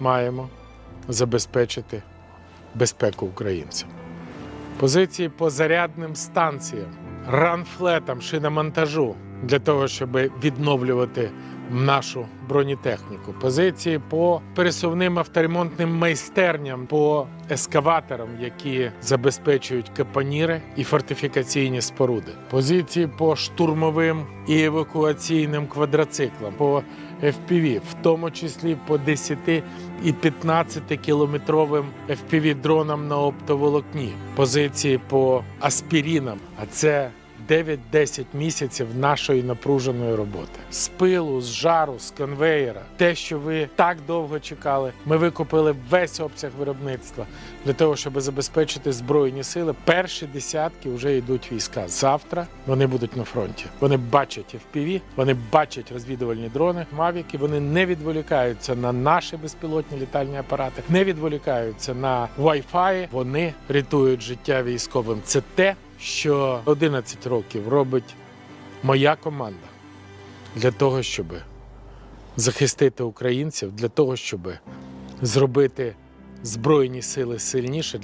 маємо забезпечити безпеку українцям. Позиції по зарядним станціям, ранфлетам, шиномонтажу для того, щоб відновлювати нашу бронетехніку. Позиції по пересувним авторемонтним майстерням, по ескаваторам, які забезпечують капоніри і фортифікаційні споруди. Позиції по штурмовим і евакуаційним квадроциклам, по FPV, в тому числі по 10 і 15 кілометровим FPV дронам на оптоволокні, позиції по аспірінам, а це 9-10 місяців нашої напруженої роботи з пилу, з жару, з конвеєра. Те, що ви так довго чекали, ми викупили весь обсяг виробництва для того, щоб забезпечити збройні сили. Перші десятки вже йдуть війська. Завтра вони будуть на фронті. Вони бачать FPV, вони бачать розвідувальні дрони, мавіки. Вони не відволікаються на наші безпілотні літальні апарати, не відволікаються на Wi-Fi. Вони рятують життя військовим. Це те, що 11 років робить моя команда для того, щоб захистити українців, для того, щоб зробити збройні сили сильніше.